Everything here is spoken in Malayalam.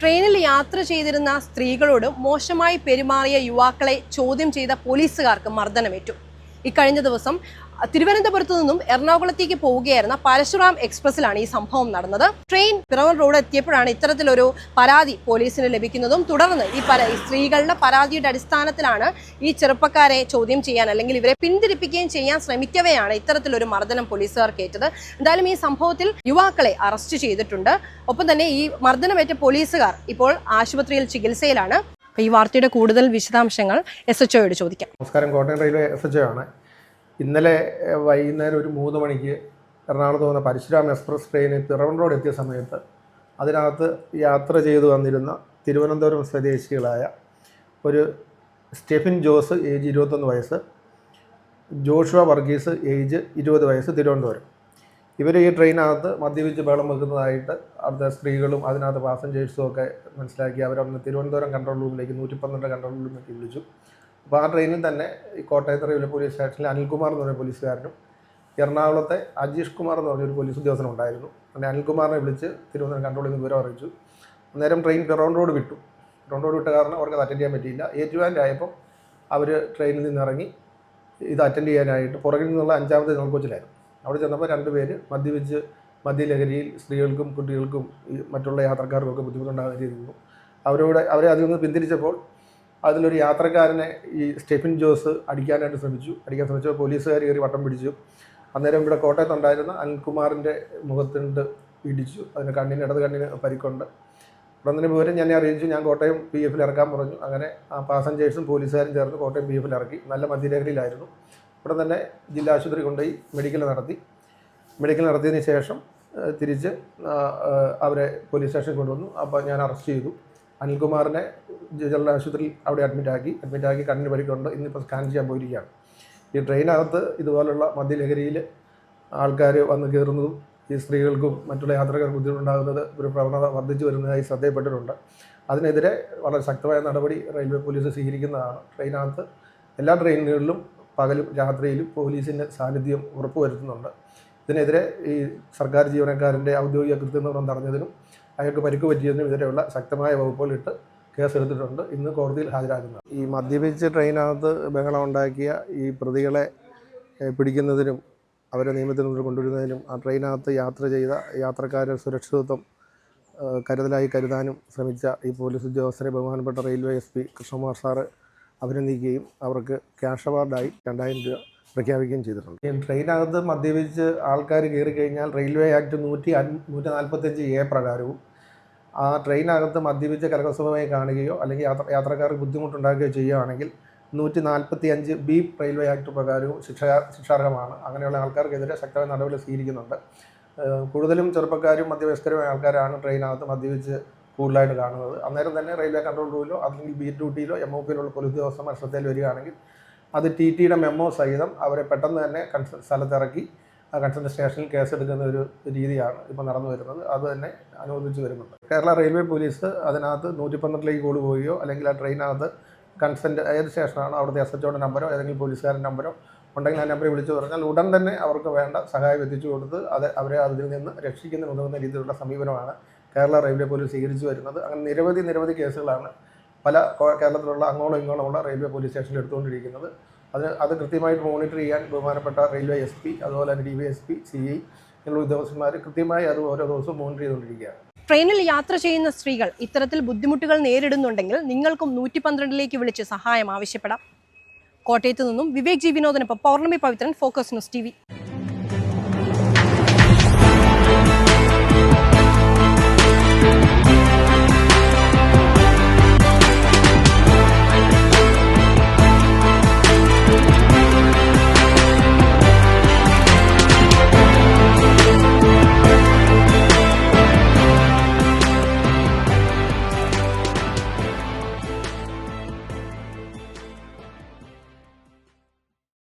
ട്രെയിനിൽ യാത്ര ചെയ്തിരുന്ന സ്ത്രീകളോട് മോശമായി പെരുമാറിയ യുവാക്കളെ ചോദ്യം ചെയ്ത പോലീസുകാർക്ക് മർദ്ദനമേറ്റു. ഇക്കഴിഞ്ഞ ദിവസം തിരുവനന്തപുരത്തു നിന്നും എറണാകുളത്തേക്ക് പോവുകയായിരുന്ന പരശുറാം എക്സ്പ്രസിലാണ് ഈ സംഭവം നടന്നത്. ട്രെയിൻ പിറവൻ റോഡ് എത്തിയപ്പോഴാണ് ഇത്തരത്തിലൊരു പരാതി പോലീസിന് ലഭിക്കുന്നതും തുടർന്ന് ഈ പര സ്ത്രീകളുടെ പരാതിയുടെ അടിസ്ഥാനത്തിലാണ് ഈ ചെറുപ്പക്കാരെ ചോദ്യം ചെയ്യാൻ അല്ലെങ്കിൽ ഇവരെ പിന്തിരിപ്പിക്കുകയും ചെയ്യാൻ ശ്രമിക്കവെയാണ് ഇത്തരത്തിലൊരു മർദ്ദനം പോലീസുകാർ കേട്ടത്. എന്തായാലും ഈ സംഭവത്തിൽ യുവാക്കളെ അറസ്റ്റ് ചെയ്തിട്ടുണ്ട്. ഒപ്പം തന്നെ ഈ മർദ്ദനമേറ്റ പോലീസുകാർ ഇപ്പോൾ ആശുപത്രിയിൽ ചികിത്സയിലാണ്. ഈ വാർത്തയുടെ കൂടുതൽ വിശദാംശങ്ങൾ എസ് എച്ച് ഒയോട് ചോദിക്കാം. നമസ്കാരം. കോട്ടയം റെയിൽവേ എസ് എച്ച് ആണ്. ഇന്നലെ വൈകുന്നേരം ഒരു മൂന്ന് മണിക്ക് എറണാകുളത്ത് വന്ന Parasuram express train Piravam road എത്തിയ സമയത്ത് അതിനകത്ത് യാത്ര ചെയ്തു വന്നിരുന്ന തിരുവനന്തപുരം സ്വദേശികളായ ഒരു സ്റ്റെഫിൻ ജോസ് ഏജ് ഇരുപത്തൊന്ന് വയസ്സ് ജോഷുവ വർഗീസ് ഏജ് ഇരുപത് വയസ്സ് തിരുവനന്തപുരം. ഇവർ ഈ ട്രെയിനകത്ത് മദ്യപിച്ച് ബഹളം വെക്കുന്നതായിട്ട് അവിടുത്തെ സ്ത്രീകളും അതിനകത്ത് പാസഞ്ചേഴ്സും ഒക്കെ മനസ്സിലാക്കി അവരവിടുന്ന് തിരുവനന്തപുരം കൺട്രോൾ റൂമിലേക്ക് നൂറ്റി പന്ത്രണ്ട് കൺട്രോൾ റൂമിലേക്ക് വിളിച്ചു. ട്രെയിനിൽ തന്നെ ഈ കോട്ടയത്ത് റെയിൽവേ പോലീസ് സ്റ്റേഷനിൽ അനിൽകുമാർ എന്ന് പറഞ്ഞ പോലീസുകാരനും എറണാകുളത്തെ അജീഷ് കുമാർ എന്ന് പറഞ്ഞൊരു പോലീസ് ഉദ്യോഗസ്ഥനും ഉണ്ടായിരുന്നു. അങ്ങനെ അനിൽകുമാറിനെ വിളിച്ച് തിരുവനന്തപുരം കൺട്രോളിൽ നിന്ന് വിവരം അറിയിച്ചു. അന്നേരം ട്രെയിൻ പെറോൺ റോഡ് വിട്ടു. പിറോൺ റോഡ് വിട്ട കാരണം അവർക്ക് അത് അറ്റൻഡ് ചെയ്യാൻ പറ്റിയില്ല. ഏറ്റുവാന്റെ ആയപ്പോൾ അവർ ട്രെയിനിൽ നിന്ന് ഇറങ്ങി ഇത് അറ്റൻഡ് ചെയ്യാനായിട്ട് പുറകിൽ നിന്നുള്ള അഞ്ചാമത്തെ ജനറൽ കോച്ചിലായിരുന്നു. അവിടെ ചെന്നപ്പോൾ രണ്ടുപേര് മദ്യപിച്ച് മദ്യലഹരിയിൽ സ്ത്രീകൾക്കും കുട്ടികൾക്കും മറ്റുള്ള യാത്രക്കാർക്കും ഒക്കെ ബുദ്ധിമുട്ടുണ്ടാകുന്ന രീതിയിൽ അവരോട് അവരെ അതിൽ നിന്ന് പിന്തിരിച്ചപ്പോൾ അതിലൊരു യാത്രക്കാരനെ ഈ സ്റ്റെഫിൻ ജോസ് അടിക്കാനായിട്ട് ശ്രമിച്ചു. അടിക്കാൻ ശ്രമിച്ചപ്പോൾ പോലീസുകാർ കയറി വട്ടം പിടിച്ചു. അന്നേരം ഇവിടെ കോട്ടയത്തുണ്ടായിരുന്ന അനിൽകുമാറിന്റെ മുഖത്തിണ്ട് ഇടിച്ചു. അതിന് കണ്ണിന് ഇടത് കണ്ണിന് പരിക്കുണ്ട്. ഉടനെ വിവരം ഞാൻ അറിയിച്ചു. ഞാൻ കോട്ടയം പി എഫിൽ ഇറക്കാൻ പറഞ്ഞു. അങ്ങനെ ആ പാസഞ്ചേഴ്സും പോലീസുകാരും ചേർന്ന് കോട്ടയം പി എഫിൽ ഇറക്കി. നല്ല മധ്യരേഖയിലായിരുന്നു ഇവിടെ തന്നെ ജില്ലാ ആശുപത്രി കൊണ്ടുപോയി മെഡിക്കൽ നടത്തി. മെഡിക്കൽ നടത്തിയതിന് ശേഷം തിരിച്ച് അവരെ പോലീസ് സ്റ്റേഷനിൽ കൊണ്ടുവന്നു. അപ്പോൾ ഞാൻ അറസ്റ്റ് ചെയ്തു. അനിൽകുമാറിനെ ജനറൽ ആശുപത്രിയിൽ അവിടെ അഡ്മിറ്റാക്കി അഡ്മിറ്റാക്കി കണ്ണിന് പരിക്കുണ്ട്. ഇന്നിപ്പോൾ സ്കാൻ ചെയ്യാൻ പോയിരിക്കുകയാണ്. ഈ ട്രെയിനകത്ത് ഇതുപോലുള്ള മദ്യലഹരിയിൽ ആൾക്കാർ വന്ന് കയറുന്നതും ഈ സ്ത്രീകൾക്കും മറ്റുള്ള യാത്രക്കാർക്ക് ബുദ്ധിമുട്ടുണ്ടാകുന്നത് ഒരു പ്രവണത വർദ്ധിച്ചു വരുന്നതായി ശ്രദ്ധയപ്പെട്ടിട്ടുണ്ട് അതിനെതിരെ വളരെ ശക്തമായ നടപടി റെയിൽവേ പോലീസ് സ്വീകരിക്കുന്നതാണ്. ട്രെയിനകത്ത് എല്ലാ ട്രെയിനുകളിലും പകലും രാത്രിയിലും പോലീസിന്റെ സാന്നിധ്യം ഉറപ്പുവരുത്തുന്നുണ്ട്. ഇതിനെതിരെ ഈ സർക്കാർ ജീവനക്കാരന്റെ ഔദ്യോഗിക കൃത്യനിർവഹണം തടഞ്ഞതിനും അയാൾക്ക് പരിക്ക് പറ്റിയതിനും എതിരെയുള്ള ശക്തമായ വകുപ്പുകളിട്ട് കേസെടുത്തിട്ടുണ്ട് ഇന്ന് കോടതിയിൽ ഹാജരാക്കുന്നത് ഈ മദ്യപിച്ച് ട്രെയിനകത്ത് ബഹളം ഉണ്ടാക്കിയ ഈ പ്രതികളെ പിടിക്കുന്നതിനും അവരെ നിയമത്തിന് മുന്നിൽ കൊണ്ടുവരുന്നതിനും ആ ട്രെയിനകത്ത് യാത്ര ചെയ്ത യാത്രക്കാരുടെ സുരക്ഷിതത്വം കരുതലായി കരുതാനും ശ്രമിച്ച ഈ പോലീസ് ഉദ്യോഗസ്ഥരെ ബഹുമാനപ്പെട്ട railway S P Krishnakumar sir അഭിനന്ദിക്കുകയും അവർക്ക് ക്യാഷ് അവാർഡായി രണ്ടായിരം രൂപ പ്രഖ്യാപിക്കുകയും ചെയ്തിട്ടുണ്ട്. ഈ ട്രെയിനകത്ത് മദ്യപിച്ച് ആൾക്കാർ കയറി കഴിഞ്ഞാൽ റെയിൽവേ ആക്ട് നൂറ്റി അൻ നൂറ്റി നാൽപ്പത്തഞ്ച് എ പ്രകാരവും ആ ട്രെയിനകത്ത് മദ്യപിച്ച് കരകൗശലമായി കാണുകയോ അല്ലെങ്കിൽ യാത്ര യാത്രക്കാർക്ക് ബുദ്ധിമുട്ടുണ്ടാക്കുകയോ ചെയ്യുകയാണെങ്കിൽ നൂറ്റി നാൽപ്പത്തി അഞ്ച് ബി റെയിൽവേ ആക്ട് പ്രകാരവും ശിക്ഷ ശിക്ഷാർഹമാണ്. അങ്ങനെയുള്ള ആൾക്കാർക്കെതിരെ ശക്തമായ നടപടി സ്വീകരിക്കുന്നുണ്ട്. കൂടുതലും ചെറുപ്പക്കാരും മധ്യവയസ്കരുമായ ആൾക്കാരാണ് ട്രെയിനകത്ത് മദ്യപിച്ച് കൂടുതലായിട്ട് കാണുന്നത്. അന്നേരം തന്നെ റെയിൽവേ കൺട്രോൾ റൂമിലോ അല്ലെങ്കിൽ ബി ഡ്യൂട്ടിയിലോ എം ഒ പിയിലുള്ള പോലീസ് ഉദ്യോഗസ്ഥന്മാർ ശ്രദ്ധയിൽ വരികയാണെങ്കിൽ അത് ടി ടിയുടെ മെമ്മോ സഹിതം അവരെ പെട്ടെന്ന് തന്നെ സ്ഥലത്തിറക്കി ആ കൺസൾട്ട് സ്റ്റേഷനിൽ കേസെടുക്കുന്ന ഒരു രീതിയാണ് ഇപ്പോൾ നടന്നു വരുന്നത്. അത് തന്നെ അനുവദിച്ചു വരുന്നുണ്ട്. കേരള റെയിൽവേ പോലീസ് അതിനകത്ത് നൂറ്റി പന്ത്രണ്ടിലേക്ക് കോൾ പോവുകയോ അല്ലെങ്കിൽ ആ ട്രെയിനകത്ത് കൺസെന്റ് ഏത് സ്റ്റേഷനാണോ അവിടുത്തെ എസ് എച്ച് നമ്പരോ ഏതെങ്കിലും പോലീസുകാരൻ നമ്പരോ ഉണ്ടെങ്കിൽ ആ നമ്പറിൽ വിളിച്ചു പറഞ്ഞാൽ ഉടൻ തന്നെ അവർക്ക് വേണ്ട സഹായം എത്തിച്ചു കൊടുത്ത് അത് അവരെ അതിൽ നിന്ന് രക്ഷിക്കുന്ന ഉതകുന്ന രീതിയിലുള്ള സമീപനമാണ് കേരള റെയിൽവേ പോലീസ് സ്വീകരിച്ചു വരുന്നത്. അങ്ങനെ നിരവധി നിരവധി കേസുകളാണ് പല കേരളത്തിലുള്ള അങ്ങോളം ഇങ്ങോളമുള്ള റെയിൽവേ പോലീസ് സ്റ്റേഷനിൽ എടുത്തുകൊണ്ടിരിക്കുന്നത്. അത് അത് കൃത്യമായിട്ട് മോണിറ്റർ ചെയ്യാൻ ബഹുമാനപ്പെട്ട റെയിൽവേ എസ് പി അതുപോലെ തന്നെ D Y S P C I എന്നുള്ള ഉദ്യോഗസ്ഥന്മാർ കൃത്യമായി അത് ഓരോ ദിവസവും മോണിറ്റർ ചെയ്തുകൊണ്ടിരിക്കുകയാണ്. ട്രെയിനിൽ യാത്ര ചെയ്യുന്ന സ്ത്രീകൾ ഇത്തരത്തിൽ ബുദ്ധിമുട്ടുകൾ നേരിടുന്നുണ്ടെങ്കിൽ നിങ്ങൾക്കും നൂറ്റി പന്ത്രണ്ടിലേക്ക് വിളിച്ച് സഹായം ആവശ്യപ്പെടാം. കോട്ടയത്ത് നിന്നും Vivek G വിനോദനൊപ്പം Pournami Pavithran focus news T